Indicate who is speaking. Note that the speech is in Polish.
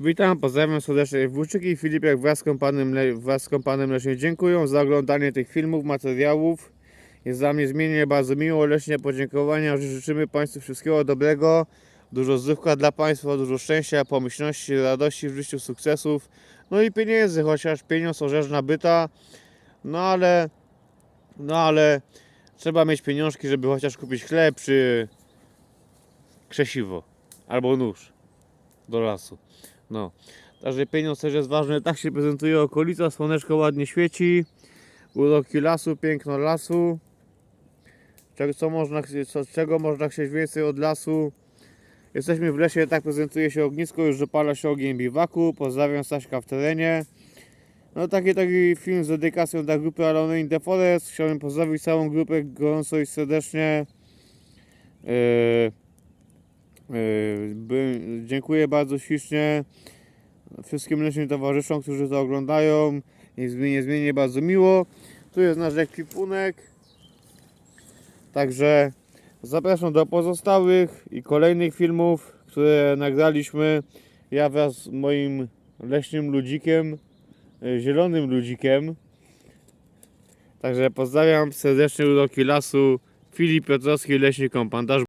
Speaker 1: Witam, pozdrawiam serdecznie Włóczyki i Filipek wraz z kompanem, Le- wraz z kompanem Leśnie dziękuję za oglądanie tych filmów, materiałów. Jest dla mnie zmiennie bardzo miło, leśnie podziękowania. Życzymy Państwu wszystkiego dobrego, dużo zdrówka dla Państwa, dużo szczęścia, pomyślności, radości w życiu, sukcesów. No i pieniędzy, chociaż pieniądz orzeczna byta, no ale, no ale trzeba mieć pieniążki, żeby chociaż kupić chleb czy krzesiwo albo nóż do lasu. No, także pieniądz też jest ważny. Tak się prezentuje okolica, słoneczko ładnie świeci, uroki lasu, piękno lasu. Czego, co można, co, czego można chcieć więcej od lasu? Jesteśmy w lesie, tak prezentuje się ognisko, już dopala się ogień biwaku. Pozdrawiam Staśka w terenie. No taki, taki film z dedykacją dla grupy Alone in the Forest. Chciałbym pozdrowić całą grupę gorąco i serdecznie. Yy, dziękuję bardzo ślicznie wszystkim leśnym towarzyszom, którzy to oglądają. Niezmiennie bardzo miło. Tu jest nasz ekwipunek. Także zapraszam do pozostałych i kolejnych filmów, które nagraliśmy. Ja wraz z moim leśnym ludzikiem, yy, zielonym ludzikiem. Także pozdrawiam serdecznie uroki lasu. Filip Piotrowski, leśny kompandarz.